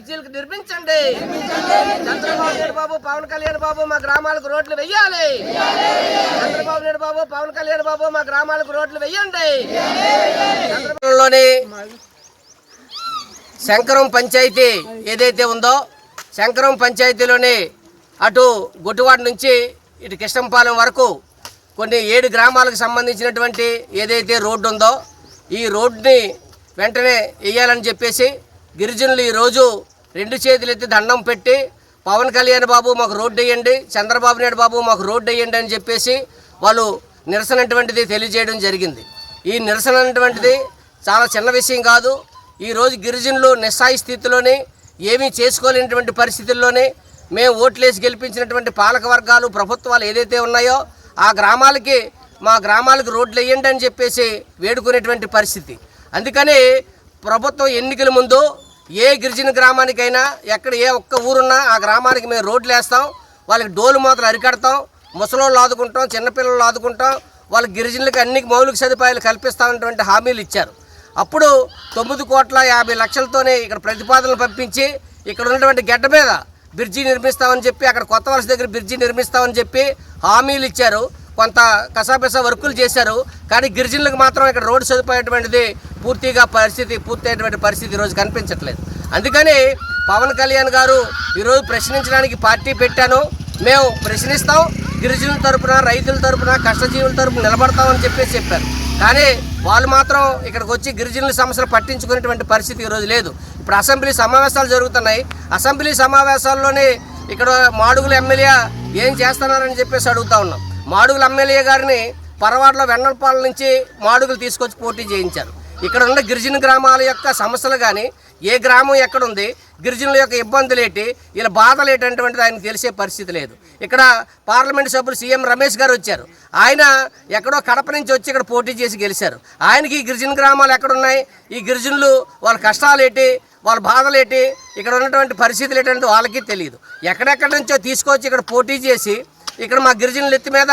నిర్మించండి. చంద్రబాబు నాయుడు బాబు పవన్ కళ్యాణ్ బాబు మా గ్రామాలకు రోడ్లు వెయ్యాలి చంద్రబాబు నాయుడు బాబు పవన్ కళ్యాణ్ బాబు మా గ్రామాలకు రోడ్లు వెయ్యండి చంద్రబాబులోని శంకరం పంచాయతీ ఏదైతే ఉందో శంకరం పంచాయతీలోని అటు గొట్టువాడ నుంచి ఇటు కృష్ణంపాలెం వరకు కొన్ని ఏడు గ్రామాలకు సంబంధించినటువంటి ఏదైతే రోడ్డు ఉందో ఈ రోడ్డుని వెంటనే వేయాలని చెప్పేసి గిరిజనులు ఈరోజు రెండు చేతులు ఎత్తి దండం పెట్టి పవన్ కళ్యాణ్ బాబు మాకు రోడ్డు వేయండి. చంద్రబాబు నాయుడు బాబు మాకు రోడ్డు వేయండి అని చెప్పేసి వాళ్ళు నిరసన అటువంటిది తెలియజేయడం జరిగింది. ఈ నిరసన అటువంటిది చాలా చిన్న విషయం కాదు. ఈరోజు గిరిజనులు నిస్సాయి స్థితిలోని ఏమీ చేసుకోలేనటువంటి పరిస్థితుల్లోనే మేము ఓట్లేసి గెలిపించినటువంటి పాలక వర్గాలు ప్రభుత్వాలు ఏదైతే ఉన్నాయో ఆ గ్రామాలకి మా గ్రామాలకు రోడ్లు వేయండి అని చెప్పేసి వేడుకునేటువంటి పరిస్థితి. అందుకని ప్రభుత్వం ఎన్నికల ముందు ఏ గిరిజన గ్రామానికైనా ఎక్కడ ఏ ఒక్క ఊరున్నా ఆ గ్రామానికి మేము రోడ్లు వేస్తాం వాళ్ళకి డోలు మాత్రం అరికడతాం ముసలోళ్ళు ఆదుకుంటాం చిన్నపిల్లలు ఆదుకుంటాం వాళ్ళ గిరిజనులకు అన్ని మౌలిక సదుపాయాలు కల్పిస్తామన్నటువంటి హామీలు ఇచ్చారు. అప్పుడు తొమ్మిది కోట్ల యాభై లక్షలతోనే ఇక్కడ ప్రతిపాదనలు పంపించి ఇక్కడ ఉన్నటువంటి గడ్డ మీద బ్రిడ్జి నిర్మిస్తామని చెప్పి అక్కడ కొత్త వలస దగ్గర బ్రిడ్జి నిర్మిస్తామని చెప్పి హామీలు ఇచ్చారు. కొంత కసాపిసా వర్కులు చేశారు. కానీ గిరిజనులకు మాత్రం ఇక్కడ రోడ్డు సదుపాయటువంటిది పూర్తిగా పరిస్థితి పూర్తయినటువంటి పరిస్థితి ఈరోజు కనిపించట్లేదు. అందుకని పవన్ కళ్యాణ్ గారు ఈరోజు ప్రశ్నించడానికి పార్టీ పెట్టాను. మేము ప్రశ్నిస్తాం. గిరిజనుల తరపున రైతుల తరపున కష్టజీవుల తరపున నిలబడతామని చెప్పేసి చెప్పారు. కానీ వాళ్ళు మాత్రం ఇక్కడికి వచ్చి గిరిజనుల సమస్యలు పట్టించుకునేటువంటి పరిస్థితి ఈరోజు లేదు. ఇప్పుడు అసెంబ్లీ సమావేశాలు జరుగుతున్నాయి. అసెంబ్లీ సమావేశాల్లోనే ఇక్కడ మాడుగుల ఎమ్మెల్యే ఏం చేస్తున్నారని చెప్పేసి అడుగుతా ఉన్నాం. మాడుగుల ఎమ్మెల్యే గారిని పరవాడలో వెన్నపాల నుంచి మాడుగులు తీసుకొచ్చి పోటీ చేయించారు. ఇక్కడ ఉన్న గిరిజన గ్రామాల యొక్క సమస్యలు కానీ ఏ గ్రామం ఎక్కడ ఉంది గిరిజనుల యొక్క ఇబ్బందులు ఏంటి వీళ్ళ బాధలు ఏంటటువంటిది ఆయనకు తెలిసే పరిస్థితి లేదు. ఇక్కడ పార్లమెంట్ సభ్యులు సీఎం రమేష్ గారు వచ్చారు. ఆయన ఎక్కడో కడప నుంచి వచ్చి ఇక్కడ పోటీ చేసి గెలిచారు. ఆయనకి ఈ గిరిజన గ్రామాలు ఎక్కడున్నాయి ఈ గిరిజనులు వాళ్ళ కష్టాలు ఏంటి వాళ్ళ బాధలు ఏంటి ఇక్కడ ఉన్నటువంటి పరిస్థితులు ఏంటంటే వాళ్ళకి తెలియదు. ఎక్కడెక్కడి నుంచో తీసుకొచ్చి ఇక్కడ పోటీ చేసి ఇక్కడ మా గిరిజనుల ఎత్తి మీద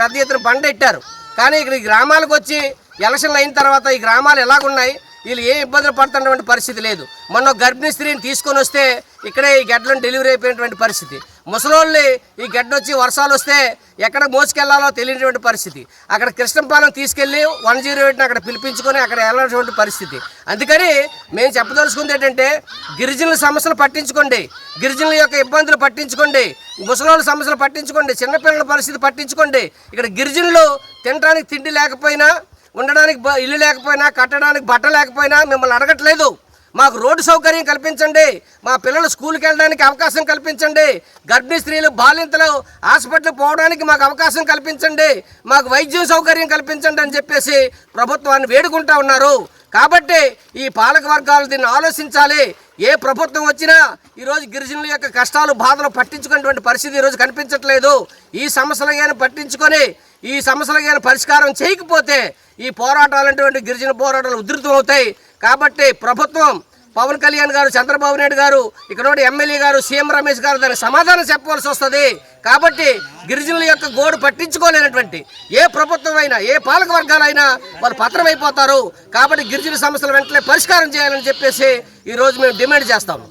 పెద్ద ఎత్తున బండ ఎట్టారు కానీ ఇక్కడ ఈ గ్రామాలకు వచ్చి ఎలక్షన్లు అయిన తర్వాత ఈ గ్రామాలు ఎలాగున్నాయి? వీళ్ళు ఏ ఇబ్బందులు పడుతున్నటువంటి పరిస్థితి లేదు. మొన్న గర్భిణీ స్త్రీని తీసుకొని వస్తే ఇక్కడే ఈ గడ్డలను డెలివరీ అయిపోయినటువంటి పరిస్థితి. ముసలోళ్ళని ఈ గడ్డొచ్చి వర్షాలు వస్తే ఎక్కడ మోసుకెళ్ళాలో తెలియనటువంటి పరిస్థితి. అక్కడ కృష్ణపాలెం తీసుకెళ్ళి వన్ జీరో ఎయిట్ని అక్కడ పిలిపించుకొని అక్కడ వెళ్ళినటువంటి పరిస్థితి. అందుకని మేము చెప్పదలుచుకుంది ఏంటంటే గిరిజనుల సమస్యలు పట్టించుకోండి. గిరిజనుల యొక్క ఇబ్బందులు పట్టించుకోండి. ముసలోళ్ళ సమస్యలు పట్టించుకోండి. చిన్నపిల్లల పరిస్థితి పట్టించుకోండి. ఇక్కడ గిరిజనులు తినడానికి తిండి లేకపోయినా ఉండడానికి బ- ఇల్లు లేకపోయినా కట్టడానికి బట్ట లేకపోయినా మిమ్మల్ని అడగట్లేదు. మాకు రోడ్డు సౌకర్యం కల్పించండి. మా పిల్లలు స్కూల్కి వెళ్ళడానికి అవకాశం కల్పించండి. గర్భిణీ స్త్రీలు బాలింతలు హాస్పిటల్ పోవడానికి మాకు అవకాశం కల్పించండి. మాకు వైద్యం సౌకర్యం కల్పించండి అని చెప్పేసి ప్రభుత్వాన్ని వేడుకుంటా ఉన్నారు. కాబట్టి ఈ పాలక వర్గాలు దీన్ని ఆలోచించాలి. ఏ ప్రభుత్వం వచ్చినా ఈరోజు గిరిజనుల యొక్క కష్టాలు బాధలు పట్టించుకునేటువంటి పరిస్థితి ఈరోజు కనిపించట్లేదు. ఈ సమస్యలు కానీ పట్టించుకొని ఈ సమస్యలు కానీ పరిష్కారం చేయకపోతే ఈ పోరాటాలు అటువంటి గిరిజన పోరాటాలు ఉధృతం అవుతాయి కాబట్టి ప్రభుత్వం పవన్ కళ్యాణ్ గారు చంద్రబాబు నాయుడు గారు ఇక్కడ ఎమ్మెల్యే గారు సీఎం రమేష్ గారు దానికి సమాధానం చెప్పవలసి వస్తుంది. కాబట్టి గిరిజనుల యొక్క గోడు పట్టించుకోలేనటువంటి ఏ ప్రభుత్వం అయినా ఏ పాలక వర్గాలైనా వాళ్ళు పత్రమైపోతారు కాబట్టి గిరిజన సమస్యలు వెంటనే పరిష్కారం చేయాలని చెప్పేసి ఈరోజు మేము డిమాండ్ చేస్తాము.